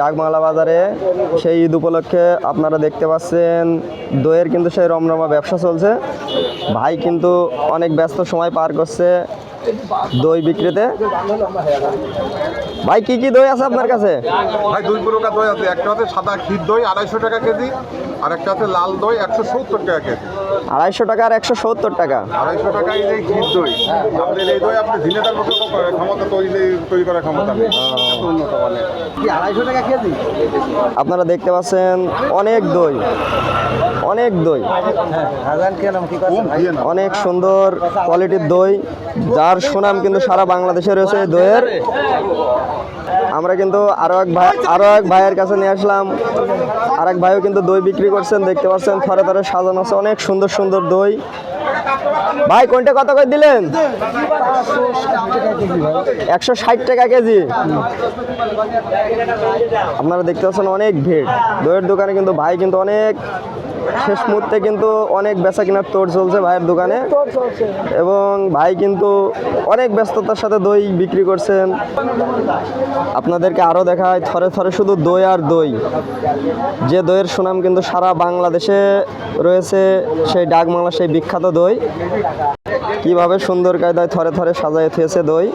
ডাকবাংলা বাজারে সেই ঈদ উপলক্ষে আপনারা দেখতে পাচ্ছেন, দইয়ের কিন্তু সেই রমরমা ব্যবসা চলছে। ভাই কিন্তু অনেক ব্যস্ত সময় পার করছে। দই বিক্রিতে? ভাই কি কি দই আছে আপনার কাছে? ভাই দুই প্রকার দই আছে। একটা হচ্ছে সাদা ক্ষীর দই আড়াইশো টাকা কেজি আর একটা হচ্ছে লাল দই একশো সত্তর টাকা কেজি। আড়াইশো টাকা আর একশো সত্তর টাকা। আড়াইশো টাকা এই যে ক্ষীর দই। আপনার এই দই আপনি ঝিনেদার মতো করে ক্ষমতা তৈরি তৈরি করার ক্ষমতা নেই। উন্নত মানে আপনারা দেখতে পাচ্ছেন অনেক দই। অনেক দই। অনেক সুন্দর কোয়ালিটির দই, যার সুনাম কিন্তু সারা বাংলাদেশে রয়েছে দইয়ের। আমরা কিন্তু আরও এক ভাই, আরও এক ভাইয়ের কাছে নিয়ে আসলাম। আর এক ভাইও কিন্তু দই বিক্রি করছেন, দেখতে পাচ্ছেন, থরে থরে সাজানো আছে, অনেক সুন্দর সুন্দর দই। ভাই, কোনটা কত করে দিলেন? একশো ষাট টাকা কেজি। আপনারা দেখতে পাচ্ছেন অনেক ভিড়। দইয়ের দোকানে কিন্তু ভাই কিন্তু অনেক শেষ মুহূর্তে কিন্তু অনেক বেচা কেনার তোড় চলছে ভাইয়ের দোকানে। এবং ভাই কিন্তু অনেক ব্যস্ততার সাথে দই বিক্রি করছেন। আপনাদেরকে আরও দেখায় থরে থরে শুধু দই আর দই। যে দইয়ের সুনাম কিন্তু সারা বাংলাদেশে রয়েছে, সেই ডাকমালা, সেই বিখ্যাত দই। কীভাবে সুন্দর কায়দায় থরে থরে সাজায় থুয়েছে দই।